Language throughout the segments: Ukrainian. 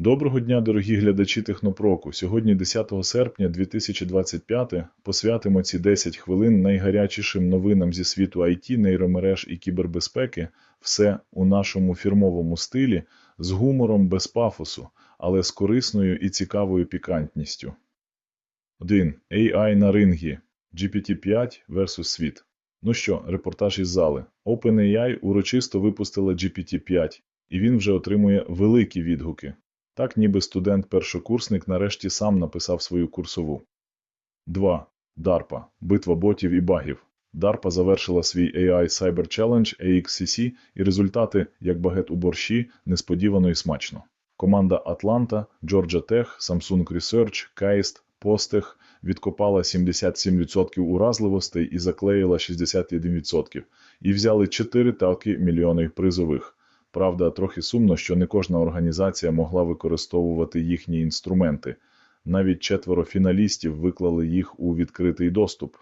Доброго дня, дорогі глядачі Технопроку. Сьогодні, 10 серпня 2025, посвятимо ці 10 хвилин найгарячішим новинам зі світу IT, нейромереж і кібербезпеки. Все у нашому фірмовому стилі з гумором без пафосу, але з корисною і цікавою пікантністю. 1. AI на рингі. GPT-5 versus світ. Ну що, репортаж із зали. OpenAI урочисто випустила GPT-5, і він вже отримує великі відгуки. Так ніби студент-першокурсник нарешті сам написав свою курсову. 2. DARPA. Битва ботів і багів. DARPA завершила свій AI Cyber Challenge AXCC і результати, як багет у борщі, несподівано і смачно. Команда Atlanta, Georgia Tech, Samsung Research, Keist, Postech відкопала 77% уразливостей і заклеїла 61%. І взяли 4 талки мільйони призових. Правда, трохи сумно, що не кожна організація могла використовувати їхні інструменти. Навіть четверо фіналістів виклали їх у відкритий доступ.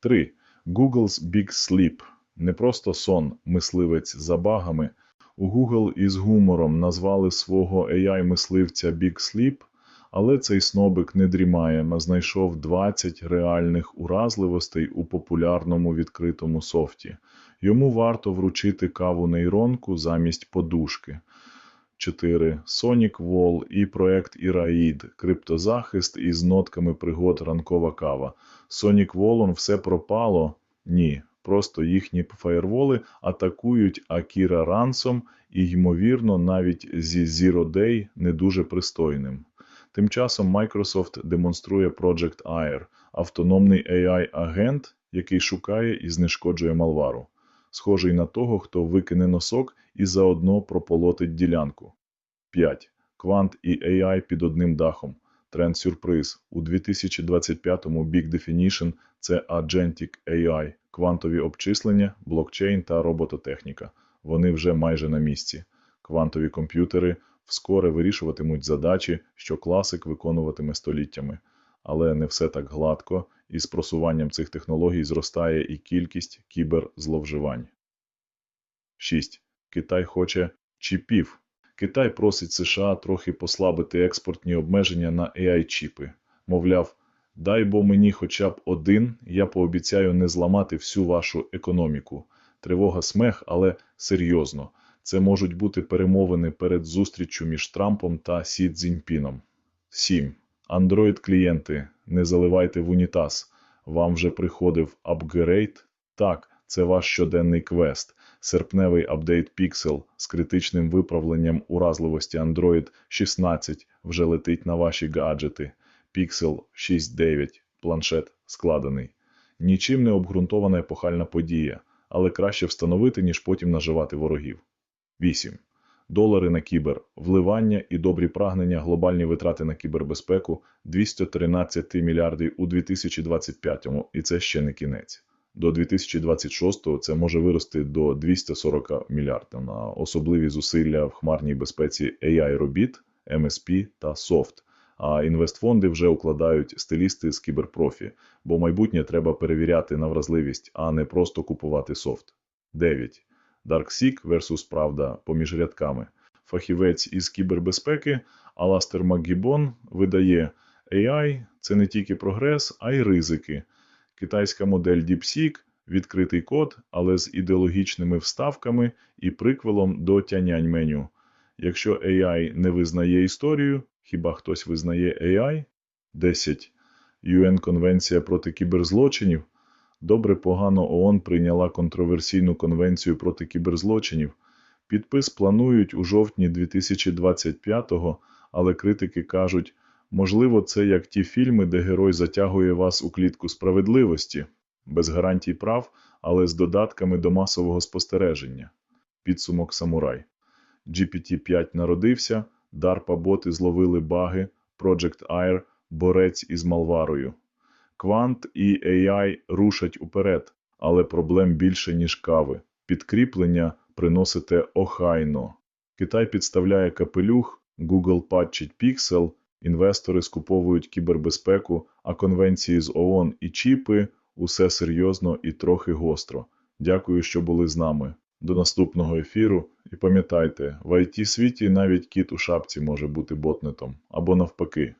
3. Google's Big Sleep. Не просто сон, мисливець за багами. У Google із гумором назвали свого AI-мисливця Big Sleep, але цей снобик не дрімає, а знайшов 20 реальних уразливостей у популярному відкритому софті. Йому варто вручити каву нейронку замість подушки. 4. Sonic Wall і проект Iraid. Криптозахист із нотками пригод ранкова кава. Sonic Wallом все пропало? Ні. Просто їхні фаєрволи атакують Акіра Рансом і, ймовірно, навіть зі Zero Day не дуже пристойним. Тим часом Microsoft демонструє Project Air – автономний AI-агент, який шукає і знешкоджує малвару схожий на того, хто викине носок і заодно прополотить ділянку. 5. Квант і AI під одним дахом. Тренд-сюрприз. У 2025-му Big Definition – це Agentic AI, квантові обчислення, блокчейн та робототехніка. Вони вже майже на місці. Квантові комп'ютери вскоре вирішуватимуть задачі, що класик виконуватиме століттями. Але не все так гладко, і з просуванням цих технологій зростає і кількість кіберзловживань. 6. Китай хоче чіпів. Китай просить США трохи послабити експортні обмеження на AI-чіпи. Мовляв, дай бо мені хоча б один, я пообіцяю не зламати всю вашу економіку. Тривога смех, але серйозно. Це можуть бути перемовини перед зустріччю між Трампом та Сі Цзіньпіном. 7. Android-клієнти, не заливайте в унітаз. Вам вже приходив апгрейд? Так, це ваш щоденний квест. Серпневий апдейт Pixel з критичним виправленням уразливості Android 16 вже летить на ваші гаджети. Pixel 6.9, планшет складений. Нічим не обґрунтована епохальна подія, але краще встановити, ніж потім наживати ворогів. 8 долари на кібер, вливання і добрі прагнення, глобальні витрати на кібербезпеку 213 мільярдів у 2025-му, і це ще не кінець. До 2026-го це може вирости до 240 мільярдів на особливі зусилля в хмарній безпеці AI робіт, MSP та софт. А інвестфонди вже укладають стилісти з кіберпрофі, бо майбутнє треба перевіряти на вразливість, а не просто купувати софт. 9. DarkSeek versus Правда поміж рядками. Фахівець із кібербезпеки Аластер Макгібон видає AI – це не тільки прогрес, а й ризики. Китайська модель DeepSeek – відкритий код, але з ідеологічними вставками і приквелом до тянянь меню. Якщо AI не визнає історію, хіба хтось визнає AI? 10. UN-конвенція проти кіберзлочинів – Добре погано ООН прийняла контроверсійну конвенцію проти кіберзлочинів. Підпис планують у жовтні 2025-го, але критики кажуть, можливо, це як ті фільми, де герой затягує вас у клітку справедливості, без гарантій прав, але з додатками до масового спостереження. Підсумок Самурай. GPT-5 народився, DARPA боти зловили баги, Project Air – борець із Малварою. Квант і AI рушать уперед, але проблем більше, ніж кави. Підкріплення приносите охайно. Китай підставляє капелюх, Google патчить Pixel, інвестори скуповують кібербезпеку, а конвенції з ООН і чіпи усе серйозно і трохи гостро. Дякую, що були з нами. До наступного ефіру. І пам'ятайте, в IT світі навіть кіт у шапці може бути ботнетом або навпаки.